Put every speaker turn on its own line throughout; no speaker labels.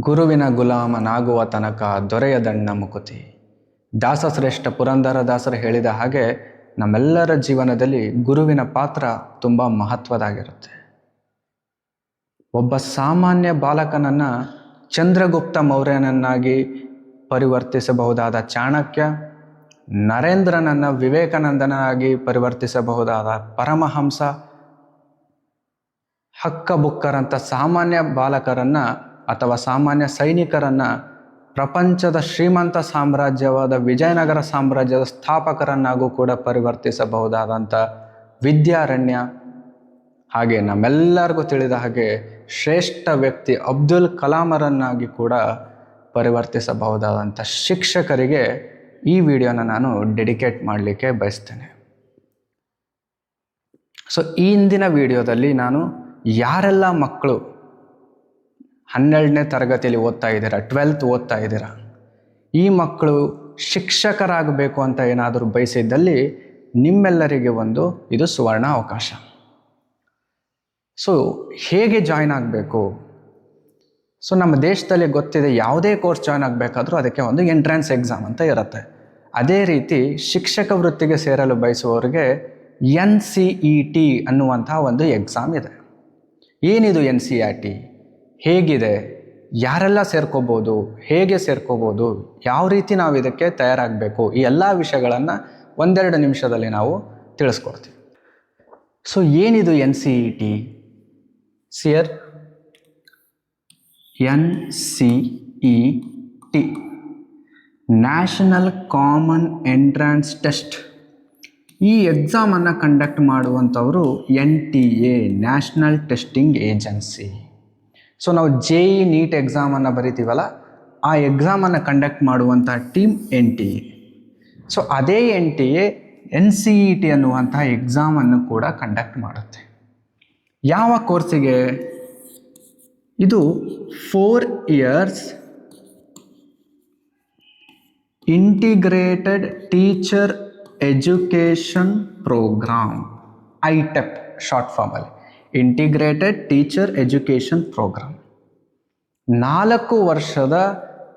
ಗುರುವಿನ ಗುಲಾಮನಾಗುವ ತನಕ ದೊರೆಯದಣ್ಣ ಮುಕುತಿ. ದಾಸಶ್ರೇಷ್ಠ ಪುರಂದರದಾಸರು ಹೇಳಿದ ಹಾಗೆ ನಮ್ಮೆಲ್ಲರ ಜೀವನದಲ್ಲಿ ಗುರುವಿನ ಪಾತ್ರ ತುಂಬ ಮಹತ್ವದಾಗಿರುತ್ತೆ. ಒಬ್ಬ ಸಾಮಾನ್ಯ ಬಾಲಕನನ್ನು ಚಂದ್ರಗುಪ್ತ ಮೌರ್ಯನನ್ನಾಗಿ ಪರಿವರ್ತಿಸಬಹುದಾದ ಚಾಣಕ್ಯ, ನರೇಂದ್ರನನ್ನು ವಿವೇಕಾನಂದನಾಗಿ ಪರಿವರ್ತಿಸಬಹುದಾದ ಪರಮಹಂಸ ಹಕ್ಕಬುಕ್ಕರಂಥ ಸಾಮಾನ್ಯ ಬಾಲಕರನ್ನು ಅಥವಾ ಸಾಮಾನ್ಯ ಸೈನಿಕರನ್ನು ಪ್ರಪಂಚದ ಶ್ರೀಮಂತ ಸಾಮ್ರಾಜ್ಯವಾದ ವಿಜಯನಗರ ಸಾಮ್ರಾಜ್ಯದ ಸ್ಥಾಪಕರನ್ನಾಗೂ ಕೂಡ ಪರಿವರ್ತಿಸಬಹುದಾದಂಥ ವಿದ್ಯಾರಣ್ಯ. ಹಾಗೆ ನಮ್ಮೆಲ್ಲರಿಗೂ ತಿಳಿದ ಹಾಗೆ ಶ್ರೇಷ್ಠ ವ್ಯಕ್ತಿ ಅಬ್ದುಲ್ ಕಲಾಮರನ್ನಾಗಿ ಕೂಡ ಪರಿವರ್ತಿಸಬಹುದಾದಂಥ ಶಿಕ್ಷಕರಿಗೆ ಈ ವಿಡಿಯೋನ ನಾನು ಡೆಡಿಕೇಟ್ ಮಾಡಲಿಕ್ಕೆ ಬಯಸ್ತೇನೆ. ಸೊ ಈ ಹಿಂದಿನ ವಿಡಿಯೋದಲ್ಲಿ ನಾನು ಯಾರೆಲ್ಲ ಮಕ್ಕಳು ಹನ್ನೆರಡನೇ ತರಗತಿಯಲ್ಲಿ ಓದ್ತಾ ಇದ್ದೀರಾ? ಟ್ವೆಲ್ತ್ ಓದ್ತಾ ಇದ್ದೀರಾ? ಈ ಮಕ್ಕಳು ಶಿಕ್ಷಕರಾಗಬೇಕು ಅಂತ ಏನಾದರೂ ಬಯಸಿದ್ದಲ್ಲಿ ನಿಮ್ಮೆಲ್ಲರಿಗೆ ಒಂದು ಇದು ಸುವರ್ಣ ಅವಕಾಶ. ಸೊ ಹೇಗೆ ಜಾಯ್ನ್ ಆಗಬೇಕು? ಸೊ ನಮ್ಮ ದೇಶದಲ್ಲಿ ಗೊತ್ತಿದೆ ಯಾವುದೇ ಕೋರ್ಸ್ ಜಾಯ್ನ್ ಆಗಬೇಕಾದ್ರೂ ಅದಕ್ಕೆ ಒಂದು ಎಂಟ್ರೆನ್ಸ್ ಎಕ್ಸಾಮ್ ಅಂತ ಇರುತ್ತೆ. ಅದೇ ರೀತಿ ಶಿಕ್ಷಕ ವೃತ್ತಿಗೆ ಸೇರಲು ಬಯಸುವವರಿಗೆ ಎನ್ ಸಿ ಇ ಟಿ ಅನ್ನುವಂತಹ ಒಂದು ಎಕ್ಸಾಮ್ ಇದೆ. ಏನಿದು ಎನ್ ಸಿ ಆರ್ ಟಿ ಹೇಗಿದೆ? ಯಾರೆಲ್ಲ ಸೇರ್ಕೋಬೋದು? ಹೇಗೆ ಸೇರ್ಕೋಬೋದು? ಯಾವ ರೀತಿ ನಾವು ಇದಕ್ಕೆ ತಯಾರಾಗಬೇಕು? ಈ ಎಲ್ಲ ವಿಷಯಗಳನ್ನು ಒಂದೆರಡು ನಿಮಿಷದಲ್ಲಿ ನಾವು ತಿಳಿಸ್ಕೊಡ್ತೀವಿ. ಸೊ ಏನಿದು N C E T see here N C E T national common entrance test ಈ ಎಕ್ಸಾಮನ್ನು conduct ಮಾಡುವಂಥವರು N T A national testing agency so ನಾವು ಜೆ ಇ ನೀಟ್ ಎಕ್ಸಾಮನ್ನು ಬರಿತೀವಲ್ಲ, ಆ ಎಕ್ಸಾಮನ್ನು ಕಂಡಕ್ಟ್ ಮಾಡುವಂಥ team N T A so ಅದೇ N T A N C E T ಅನ್ನುವಂಥ ಎಕ್ಸಾಮನ್ನು ಕೂಡ ಕಂಡಕ್ಟ್ ಮಾಡುತ್ತೆ. ಯಾವ ಕೋರ್ಸಿಗೆ ಇದು four years integrated teacher education programme ITEP short formally integrated teacher education programme ನಾಲ್ಕು ವರ್ಷದ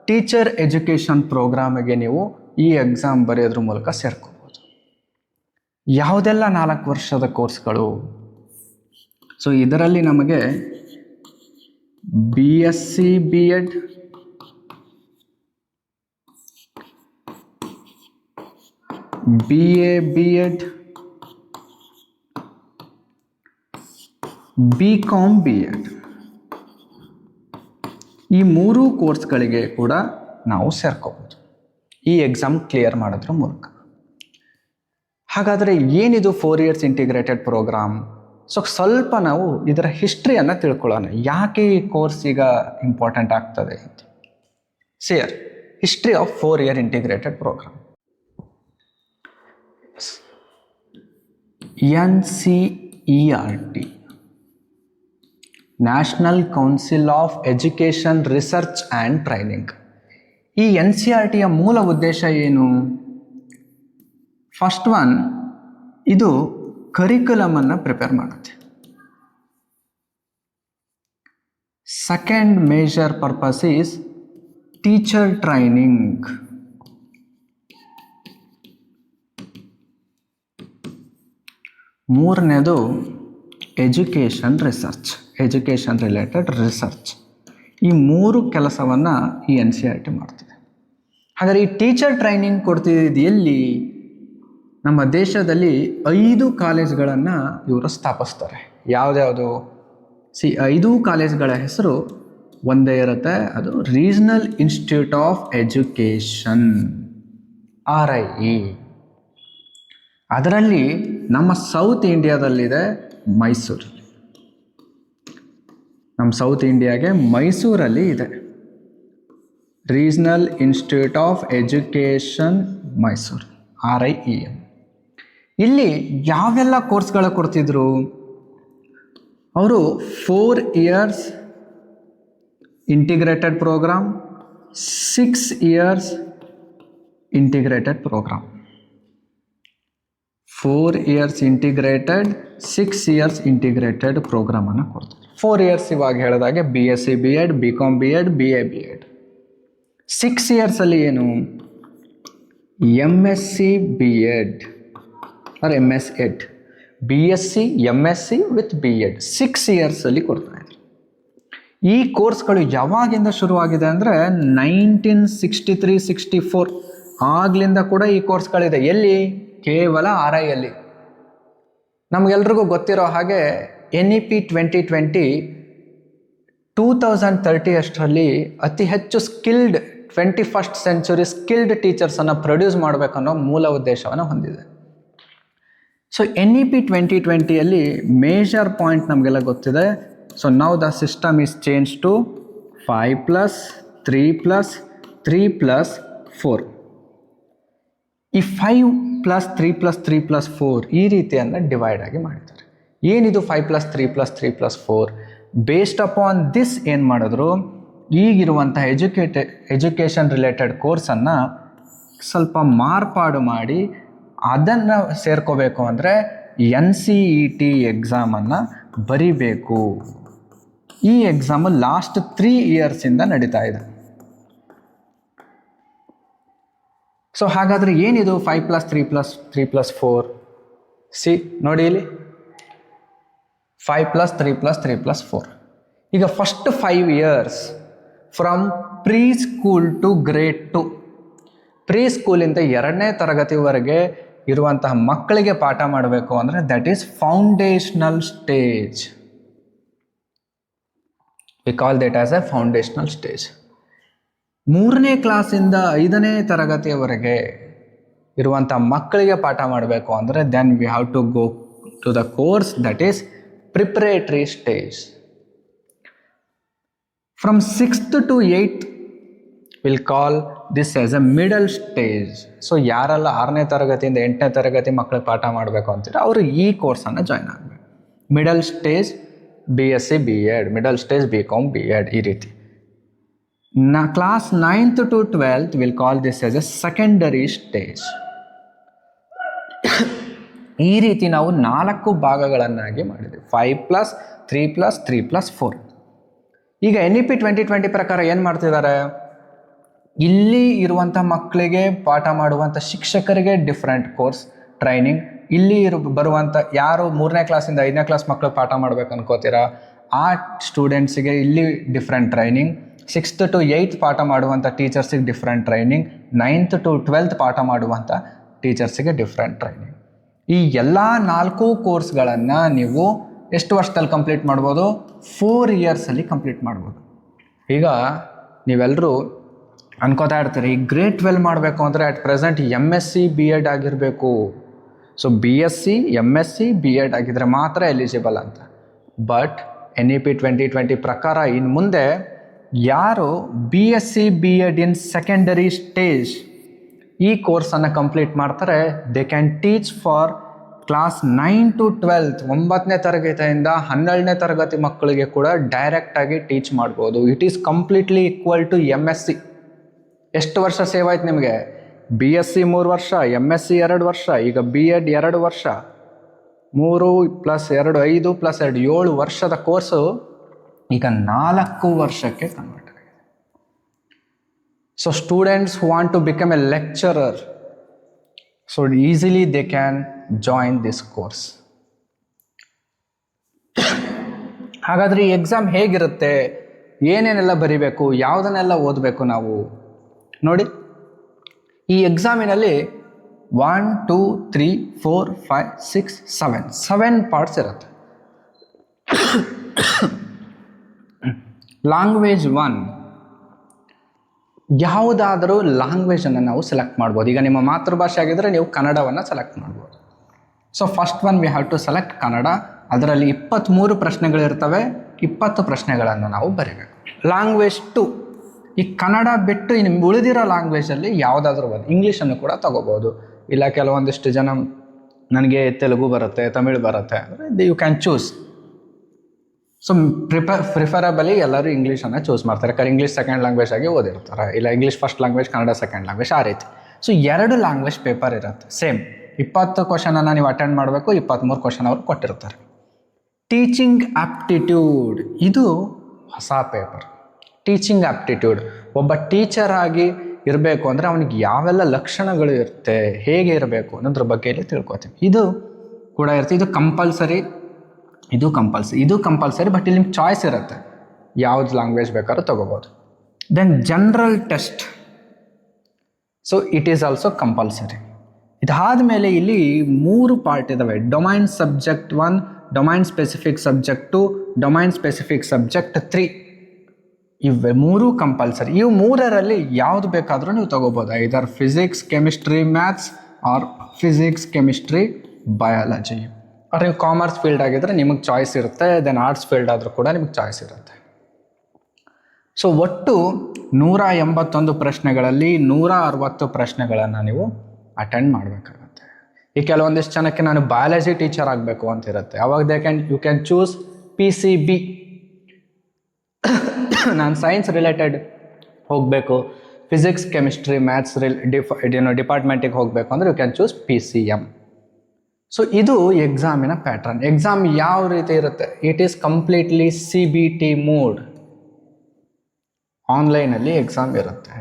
ಟೀಚರ್ ಎಜುಕೇಷನ್ ಪ್ರೋಗ್ರಾಮಿಗೆ ನೀವು ಈ ಎಕ್ಸಾಮ್ ಬರೆಯೋದ್ರ ಮೂಲಕ ಸೇರ್ಕೋಬೋದು. ಯಾವುದೆಲ್ಲ ನಾಲ್ಕು ವರ್ಷದ ಕೋರ್ಸ್ಗಳು ಸೊ ಇದರಲ್ಲಿ ನಮಗೆ B S C B Ed B A B Ed B Com B Ed ಈ ಮೂರೂ ಕೋರ್ಸ್ಗಳಿಗೆ ಕೂಡ ನಾವು ಸೇರ್ಕೋಬೋದು. ಈ ಎಕ್ಸಾಮ್ ಕ್ಲಿಯರ್ ಮಾಡೋದ್ರ ಮೂಲಕ. ಹಾಗಾದರೆ ಏನಿದು four years integrated programme so ಸ್ವಲ್ಪ ನಾವು ಇದರ ಹಿಸ್ಟ್ರಿಯನ್ನು ತಿಳ್ಕೊಳ್ಳೋಣ. ಯಾಕೆ ಈ ಕೋರ್ಸ್ ಈಗ ಇಂಪಾರ್ಟೆಂಟ್ ಆಗ್ತದೆ ಅಂತ. See here history of four year integrated programme N C E R T national council of education research and training ಈ ಎನ್ ಸಿ ಆರ್ ಟಿಯ ಮೂಲ ಉದ್ದೇಶ ಏನು? ಫಸ್ಟ್ ಒನ್ ಇದು ಕರಿಕ್ಯುಲಮನ್ನು ಪ್ರಿಪೇರ್ ಮಾಡುತ್ತೆ. Second major purpose is teacher training ಮೂರನೇದು education research education related research ಈ ಮೂರು ಕೆಲಸವನ್ನು ಈ ಎನ್ ಸಿ ಆರ್ ಟಿ ಮಾಡ್ತಿದೆ. ಹಾಗಾದರೆ ಈ ಟೀಚರ್ ಟ್ರೈನಿಂಗ್ ಕೊಡ್ತಿದ್ದು ಎಲ್ಲಿ? ನಮ್ಮ ದೇಶದಲ್ಲಿ ಐದು ಕಾಲೇಜ್ಗಳನ್ನು ಇವರು ಸ್ಥಾಪಿಸ್ತಾರೆ. ಯಾವುದ್ಯಾವುದು? ಸಿ, ಐದು ಕಾಲೇಜ್ಗಳ ಹೆಸರು ಒಂದೇ ಇರುತ್ತೆ. ಅದು regional institute of education R I E ಅದರಲ್ಲಿ ನಮ್ಮ ಸೌತ್ ಇಂಡಿಯಾದಲ್ಲಿದೆ ಮೈಸೂರಲ್ಲಿ. ನಮ್ಮ ಸೌತ್ ಇಂಡಿಯಾಗೆ ಮೈಸೂರಲ್ಲಿ ಇದೆ. Regional institute of education Mysuru R I E M ಇಲ್ಲಿ ಯಾವೆಲ್ಲ ಕೋರ್ಸ್ಗಳ ಕೊಡ್ತಿದ್ರು? ಅವರು four years integrated programme six years integrated programme four years integrated six years integrated ಪ್ರೋಗ್ರಾಮನ್ನು ಕೊಡ್ತಾರೆ ಫೋರ್ ಇಯರ್ಸ್ ಇವಾಗ ಹೇಳಿದಾಗೆ B S C B Ed B Com B Ed B A B Ed six ಇಯರ್ಸಲ್ಲಿ ಏನು? M S C B Ed or M S Ed B S C M S C with B Ed six ಇಯರ್ಸಲ್ಲಿ ಕೊಡ್ತಾ ಇದ್ದಾರೆ ಈ ಕೋರ್ಸ್ಗಳು ಯಾವಾಗಿಂದ ಶುರುವಾಗಿದೆ ಅಂದರೆ nineteen sixty three sixty four ಆಗ್ಲಿಂದ ಕೂಡ ಈ ಕೋರ್ಸ್ಗಳಿದೆ ಎಲ್ಲಿ? ಕೇವಲ ಆರ್ ಐಯಲ್ಲಿ ನಮಗೆಲ್ರಿಗೂ ಗೊತ್ತಿರೋ ಹಾಗೆ N E P twenty twenty two thousand thirty ಅಷ್ಟರಲ್ಲಿ ಅತಿ ಹೆಚ್ಚು skilled twenty first century skilled ಟೀಚರ್ಸನ್ನು produce ಮಾಡಬೇಕನ್ನೋ ಮೂಲ ಉದ್ದೇಶವನ್ನು ಹೊಂದಿದೆ. So N E P twenty ಟ್ವೆಂಟಿಯಲ್ಲಿ major point ನಮಗೆಲ್ಲ ಗೊತ್ತಿದೆ. So now the system is change to five plus three plus three plus four ಈ five plus three plus three plus four ಈ ರೀತಿಯನ್ನು divide ಆಗಿ ಮಾಡಿದ್ದಾರೆ ಏನಿದು five plus three plus three plus four based upon this ಏನು ಮಾಡಿದ್ರು? ಈಗಿರುವಂಥ ಎಜುಕೇಟೆ education related ಕೋರ್ಸನ್ನು ಸ್ವಲ್ಪ ಮಾರ್ಪಾಡು ಮಾಡಿ ಅದನ್ನು ಸೇರ್ಕೋಬೇಕು ಅಂದರೆ ಎನ್ ಸಿ ಇ ಟಿ ಎಕ್ಸಾಮನ್ನು ಬರಿಬೇಕು. ಈ ಎಕ್ಸಾಮು ಲಾಸ್ಟ್ ತ್ರೀ ಇಯರ್ಸಿಂದ ನಡೀತಾ ಇದೆ. ಸೊ ಹಾಗಾದರೆ ಏನಿದು five plus three plus three plus four see ನೋಡಿ ಇಲ್ಲಿ. Five plus three plus three plus four ಈಗ first five years from pre school to grade two pre ಸ್ಕೂಲಿಂದ ಎರಡನೇ ತರಗತಿವರೆಗೆ ಇರುವಂತಹ ಮಕ್ಕಳಿಗೆ ಪಾಠ ಮಾಡಬೇಕು ಅಂದರೆ that is foundational stage we call that as a foundational stage ಮೂರನೇ ಕ್ಲಾಸಿಂದ ಐದನೇ ತರಗತಿಯವರೆಗೆ ಇರುವಂಥ ಮಕ್ಕಳಿಗೆ ಪಾಠ ಮಾಡಬೇಕು ಅಂದರೆ then we have to go to the course that is preparatory stage from sixth to eighth will call this as a middle stage so ಯಾರೆಲ್ಲ ಆರನೇ ತರಗತಿಯಿಂದ ಎಂಟನೇ ತರಗತಿ ಮಕ್ಕಳು ಪಾಠ ಮಾಡಬೇಕು ಅಂತೀರ ಅವರು ಈ ಕೋರ್ಸನ್ನು ಜಾಯ್ನ್ ಆಗಬೇಕು. Middle stage B S C B Ed middle stage B Com B Ed ಈ ರೀತಿ. ನ class ninth to twelfth will call this as a secondary stage ಈ ರೀತಿ ನಾವು ನಾಲ್ಕು ಭಾಗಗಳನ್ನಾಗಿ ಮಾಡಿದ್ವಿ. Five plus three plus three plus four ಈಗ N E P twenty twenty ಪ್ರಕಾರ ಏನು ಮಾಡ್ತಿದ್ದಾರೆ? ಇಲ್ಲಿ ಇರುವಂಥ ಮಕ್ಕಳಿಗೆ ಪಾಠ ಮಾಡುವಂಥ ಶಿಕ್ಷಕರಿಗೆ ಡಿಫ್ರೆಂಟ್ ಕೋರ್ಸ್ ಟ್ರೈನಿಂಗ್ ಇಲ್ಲಿ ಇರು ಬರುವಂಥ ಯಾರು ಮೂರನೇ ಕ್ಲಾಸಿಂದ ಐದನೇ ಕ್ಲಾಸ್ ಮಕ್ಕಳು ಪಾಠ ಮಾಡ್ಬೇಕು ಅನ್ಕೋತೀರಾ? ಆ ಸ್ಟೂಡೆಂಟ್ಸಿಗೆ ಇಲ್ಲಿ different training sixth to eighth ಪಾಠ ಮಾಡುವಂಥ ಟೀಚರ್ಸಿಗೆ different training ninth to twelfth ಪಾಠ ಮಾಡುವಂಥ ಟೀಚರ್ಸಿಗೆ ಡಿಫ್ರೆಂಟ್ ಟ್ರೈನಿಂಗ್ ಈ ಎಲ್ಲ ನಾಲ್ಕು ಕೋರ್ಸ್ಗಳನ್ನು ನೀವು ಎಷ್ಟು ವರ್ಷದಲ್ಲಿ ಕಂಪ್ಲೀಟ್ ಮಾಡ್ಬೋದು? ಫೋರ್ ಇಯರ್ಸಲ್ಲಿ ಕಂಪ್ಲೀಟ್ ಮಾಡ್ಬೋದು. ಈಗ ನೀವೆಲ್ಲರೂ ಅನ್ಕೋತಾ ಇರ್ತೀರಿ ಈ ಗ್ರೇಟ್ ಟ್ವೆಲ್ ಮಾಡಬೇಕು ಅಂದರೆ at present M S C B Ed ಆಗಿರಬೇಕು. So B S C M S C B Ed ಆಗಿದ್ದರೆ ಮಾತ್ರ ಎಲಿಜಿಬಲ್ ಅಂತ. But N E P twenty twenty ಪ್ರಕಾರ ಇನ್ನು ಮುಂದೆ ಯಾರು B S C B Ed in secondary stage ಈ ಕೋರ್ಸನ್ನು ಕಂಪ್ಲೀಟ್ ಮಾಡ್ತಾರೆ. They can teach for class nine to twelfth ಒಂಬತ್ತನೇ ತರಗತಿಯಿಂದ ಹನ್ನೆರಡನೇ ತರಗತಿ ಮಕ್ಕಳಿಗೆ ಕೂಡ ಡೈರೆಕ್ಟಾಗಿ ಟೀಚ್ ಮಾಡ್ಬೋದು. It is completely equal to M S C ಎಷ್ಟು ವರ್ಷ ಸೇವ್ ಆಯ್ತು ನಿಮಗೆ? ಬಿ ಎಸ್ ಸಿ ಮೂರು ವರ್ಷ ಎಂ ಎಸ್ ಸಿ ಎರಡು ವರ್ಷ, ಈಗ ಬಿ ಎಡ್ ಎರಡು ವರ್ಷ. ಮೂರು ಪ್ಲಸ್ ಎರಡು, ಐದು ಪ್ಲಸ್ ಎರಡು, ಏಳು ವರ್ಷದ ಕೋರ್ಸು ಈಗ ನಾಲ್ಕು ವರ್ಷಕ್ಕೆ convert so students want to become a lecturer so easily they can join this course ಹಾಗಾದರೆ ಈ ಎಕ್ಸಾಮ್ ಹೇಗಿರುತ್ತೆ? ಏನೇನೆಲ್ಲ ಬರಿಬೇಕು? ಯಾವುದನ್ನೆಲ್ಲ ಓದಬೇಕು ನಾವು? ನೋಡಿ. ಈ ಎಕ್ಸಾಮಿನಲ್ಲಿ one two three four five six seven seven parts ಇರುತ್ತೆ. ಲ್ಯಾಂಗ್ವೇಜ್ ಒನ್ ಯಾವುದಾದರೂ ಲ್ಯಾಂಗ್ವೇಜನ್ನು ನಾವು ಸೆಲೆಕ್ಟ್ ಮಾಡ್ಬೋದು. ಈಗ ನಿಮ್ಮ ಮಾತೃಭಾಷೆ ಆಗಿದ್ದರೆ ನೀವು ಕನ್ನಡವನ್ನು ಸೆಲೆಕ್ಟ್ ಮಾಡ್ಬೋದು. So first one we have to select Kannada. ಅದರಲ್ಲಿ ಇಪ್ಪತ್ತ್ಮೂರು ಪ್ರಶ್ನೆಗಳಿರ್ತವೆ. ಇಪ್ಪತ್ತು ಪ್ರಶ್ನೆಗಳನ್ನು ನಾವು ಬರೀಬೇಕು. ಲ್ಯಾಂಗ್ವೇಜ್ ಟು ಈ ಕನ್ನಡ ಬಿಟ್ಟು ಇನ್ನು ಉಳಿದಿರೋ ಲ್ಯಾಂಗ್ವೇಜಲ್ಲಿ ಯಾವುದಾದ್ರೂ ಒಂದು ಇಂಗ್ಲೀಷನ್ನು ಕೂಡ ತಗೋಬೋದು. ಇಲ್ಲ, ಕೆಲವೊಂದಿಷ್ಟು ಜನ ನನಗೆ ತೆಲುಗು ಬರುತ್ತೆ, ತಮಿಳು ಬರುತ್ತೆ. ಅಂದರೆ you can choose so prefer preferably ಎಲ್ಲರೂ ಇಂಗ್ಲೀಷನ್ನು ಚೂಸ್ ಮಾಡ್ತಾರೆ. ಯಾಕಂದ್ರೆ ಇಂಗ್ಲೀಷ್ ಸೆಕೆಂಡ್ ಲ್ಯಾಂಗ್ವೇಜ್ ಆಗಿ ಓದಿರ್ತಾರೆ. ಇಲ್ಲ English first language Kannada second language ಆ ರೀತಿ. ಸೊ ಎರಡು ಲ್ಯಾಂಗ್ವೇಜ್ ಪೇಪರ್ ಇರುತ್ತೆ. ಸೇಮ್ ಇಪ್ಪತ್ತು ಕ್ವಶನನ್ನು ನೀವು ಅಟೆಂಡ್ ಮಾಡಬೇಕು ಇಪ್ಪತ್ತ್ಮೂರು ಕ್ವಶನ್ ಅವರು ಕೊಟ್ಟಿರ್ತಾರೆ. ಟೀಚಿಂಗ್ ಆಪ್ಟಿಟ್ಯೂಡ್ ಇದು ಹೊಸ ಪೇಪರ್ ಟೀಚಿಂಗ್ ಆಪ್ಟಿಟ್ಯೂಡ್ ಒಬ್ಬ ಟೀಚರ್ ಆಗಿ ಇರಬೇಕು ಅಂದರೆ ಅವನಿಗೆ ಯಾವೆಲ್ಲ ಲಕ್ಷಣಗಳು ಇರುತ್ತೆ, ಹೇಗೆ ಇರಬೇಕು ಅನ್ನೋದ್ರ ಬಗ್ಗೆ ಇಲ್ಲಿ ತಿಳ್ಕೊತೀವಿ ಇದು ಕೂಡ ಇರುತ್ತೆ. ಇದು ಕಂಪಲ್ಸರಿ ಇದು ಕಂಪಲ್ಸರಿ ಇದು ಕಂಪಲ್ಸರಿ ಬಟ್ ಇಲ್ಲಿ ನಿಮ್ಗೆ ಚಾಯ್ಸ್ ಇರುತ್ತೆ. ಯಾವ್ದು ಲ್ಯಾಂಗ್ವೇಜ್ ಬೇಕಾದ್ರೂ ತೊಗೋಬೋದು. Then general test so it is also compulsory ಇದಾದ ಮೇಲೆ ಇಲ್ಲಿ ಮೂರು ಪಾರ್ಟ್ ಇದಾವೆ. Domain subject one domain specific subject two domain specific subject three ಇವೆ ಮೂರು ಕಂಪಲ್ಸರಿ ಇವು ಮೂರರಲ್ಲಿ ಯಾವುದು ಬೇಕಾದರೂ ನೀವು ತಗೋಬೋದು. Either physics chemistry maths or physics chemistry biology ಅವ್ರು ನೀವು ಕಾಮರ್ಸ್ ಫೀಲ್ಡ್ ಆಗಿದ್ರೆ ನಿಮಗೆ ಚಾಯ್ಸ್ ಇರುತ್ತೆ ದೆನ್ ಆರ್ಟ್ಸ್ ಫೀಲ್ಡ್ ಆದರೂ ಕೂಡ ನಿಮಗೆ ಚಾಯ್ಸ್ ಇರುತ್ತೆ. ಸೊ ಒಟ್ಟು ನೂರ ಎಂಬತ್ತೊಂದು ಪ್ರಶ್ನೆಗಳಲ್ಲಿ ನೂರ ಅರವತ್ತು ಪ್ರಶ್ನೆಗಳನ್ನು ನೀವು ಅಟೆಂಡ್ ಮಾಡಬೇಕಾಗತ್ತೆ. ಈ ಕೆಲವೊಂದಿಷ್ಟು ಜನಕ್ಕೆ ನಾನು ಬಯಾಲಜಿ ಟೀಚರ್ ಆಗಬೇಕು ಅಂತ ಇರುತ್ತೆ. ಅವಾಗ they can you can choose P C B ನಾನು ಸೈನ್ಸ್ ರಿಲೇಟೆಡ್ ಹೋಗಬೇಕು. ಫಿಸಿಕ್ಸ್ ಕೆಮಿಸ್ಟ್ರಿ ಮ್ಯಾಥ್ಸ್ ರಿಲ್ ಡಿಫ್ ಡಿಪಾರ್ಟ್ಮೆಂಟಿಗೆ ಹೋಗಬೇಕು ಅಂದರೆ you can choose P C M so ಇದು ಎಕ್ಸಾಮಿನ ಪ್ಯಾಟ್ರನ್ ಎಕ್ಸಾಮ್ ಯಾವ ರೀತಿ ಇರುತ್ತೆ? It is completely C B T mode ಆನ್ಲೈನಲ್ಲಿ ಎಕ್ಸಾಮ್ ಇರುತ್ತೆ.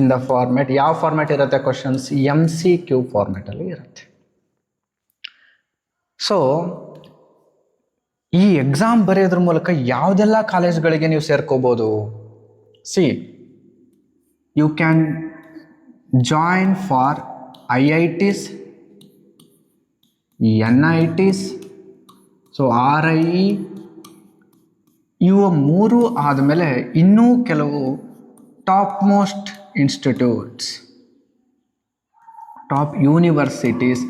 ಇನ್ ದ ಫಾರ್ಮೆಟ್ ಯಾವ ಫಾರ್ಮೆಟ್ ಇರುತ್ತೆ ಕ್ವಶನ್ಸ್ ಎಂ ಸಿ ಕ್ಯೂ ಫಾರ್ಮೆಟಲ್ಲಿ ಇರುತ್ತೆ. ಸೊ ಈ ಎಕ್ಸಾಮ್ ಬರೆಯೋದ್ರ ಮೂಲಕ ಯಾವುದೆಲ್ಲ ಕಾಲೇಜ್ಗಳಿಗೆ ನೀವು ಸೇರ್ಕೋಬೋದು? See you can join for I I Ts N I Ts so R I E ಇವು ಮೂರು ಆದಮೇಲೆ ಇನ್ನೂ ಕೆಲವು top most institutes. Top universities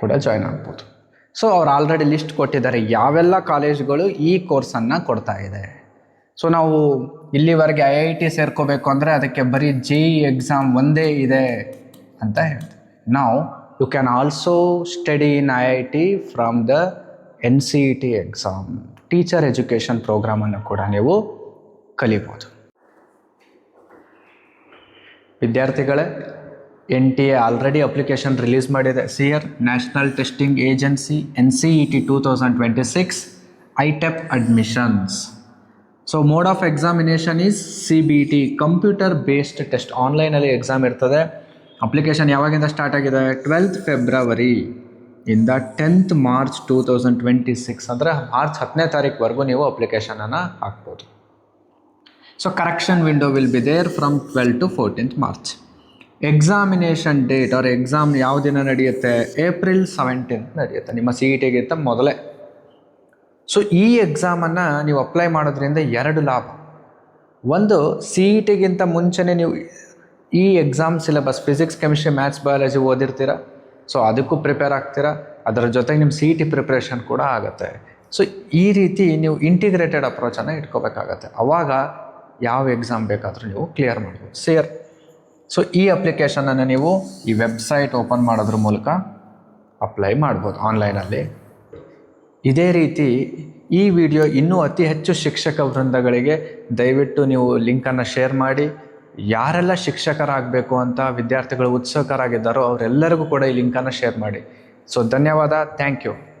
ಕೂಡ ಜಾಯ್ನ್ ಆಗ್ಬೋದು. ಸೊ ಅವ್ರು ಆಲ್ರೆಡಿ ಲಿಸ್ಟ್ ಕೊಟ್ಟಿದ್ದಾರೆ. ಯಾವೆಲ್ಲ ಕಾಲೇಜ್ಗಳು ಈ ಕೋರ್ಸನ್ನು ಕೊಡ್ತಾ ಇದೆ? ಸೊ ನಾವು ಇಲ್ಲಿವರೆಗೆ ಐ ಐ ಟಿ ಸೇರ್ಕೋಬೇಕು ಅಂದರೆ ಅದಕ್ಕೆ ಬರೀ ಜೆ ಇ ಎಕ್ಸಾಮ್ ಒಂದೇ ಇದೆ. ಅಂತ ಹೇಳ್ತೀವಿ. ನಾವು you can also study in I I T from the N C E T exam teacher education ಪ್ರೋಗ್ರಾಮನ್ನು ಕೂಡ ನೀವು ಕಲಿಬೋದು. ವಿದ್ಯಾರ್ಥಿಗಳೇ N T A already application release ಮಾಡಿದೆ. ಸಿಯರ್ national testing agency N C E T two thousand twenty six ITEP admissions so mode of examination is C B T computer based test ಆನ್ಲೈನಲ್ಲಿ exam ಇರ್ತದೆ. Application ಯಾವಾಗಿಂದ start ಆಗಿದೆ? Twelfth February ಇಂದ tenth March two thousand twenty six ಅಂದರೆ March ಹತ್ತನೇ ತಾರೀಕುವರೆಗೂ ನೀವು ಅಪ್ಲಿಕೇಶನನ್ನು ಹಾಕ್ಬೋದು. So correction window will be there from twelve to fourteenth March examination date ಅವ್ರ ಎಕ್ಸಾಮ್ ಯಾವ ದಿನ ನಡೆಯುತ್ತೆ? ಏಪ್ರಿಲ್ ಸೆವೆಂಟೀನ್ತ್ ನಡೆಯುತ್ತೆ. ನಿಮ್ಮ ಸಿ ಇ ಟಿಗಿಂತ ಮೊದಲೇ. ಸೊ ಈ ಎಕ್ಸಾಮನ್ನು ನೀವು ಅಪ್ಲೈ ಮಾಡೋದ್ರಿಂದ ಎರಡು ಲಾಭ. ಒಂದು ಸಿ ಇ ಟಿಗಿಂತ ಮುಂಚೆನೇ ನೀವು ಈ exam syllabus physics chemistry maths biology ಓದಿರ್ತೀರ. So ಅದಕ್ಕೂ ಪ್ರಿಪೇರ್ ಆಗ್ತೀರಾ. ಅದರ ಜೊತೆಗೆ ನಿಮ್ಮ ಸಿ ಇ ಟಿ ಪ್ರಿಪ್ರೇಷನ್ ಕೂಡ ಆಗುತ್ತೆ. ಸೊ ಈ ರೀತಿ ನೀವು ಇಂಟಿಗ್ರೇಟೆಡ್ ಅಪ್ರೋಚನ್ನು ಇಟ್ಕೋಬೇಕಾಗತ್ತೆ. ಅವಾಗ ಯಾವ ಎಕ್ಸಾಮ್ ಬೇಕಾದರೂ ನೀವು ಕ್ಲಿಯರ್ ಮಾಡ್ಬೋದು. ಸೇರ್ ಸೊ ಈ ಅಪ್ಲಿಕೇಶನನ್ನು ನೀವು ಈ ವೆಬ್ಸೈಟ್ ಓಪನ್ ಮಾಡೋದ್ರ ಮೂಲಕ ಅಪ್ಲೈ ಮಾಡ್ಬೋದು ಆನ್ಲೈನಲ್ಲಿ ಇದೇ ರೀತಿ ಈ ವಿಡಿಯೋ ಇನ್ನೂ ಅತಿ ಹೆಚ್ಚು ಶಿಕ್ಷಕ ವೃಂದಗಳಿಗೆ ದಯವಿಟ್ಟು ನೀವು ಲಿಂಕನ್ನು ಶೇರ್ ಮಾಡಿ. ಯಾರೆಲ್ಲ ಶಿಕ್ಷಕರಾಗಬೇಕು ಅಂತ ವಿದ್ಯಾರ್ಥಿಗಳು ಉತ್ಸುಕರಾಗಿದ್ದಾರೋ ಅವರೆಲ್ಲರಿಗೂ ಕೂಡ ಈ ಲಿಂಕನ್ನು ಶೇರ್ ಮಾಡಿ. ಸೊ ಧನ್ಯವಾದ. Thank you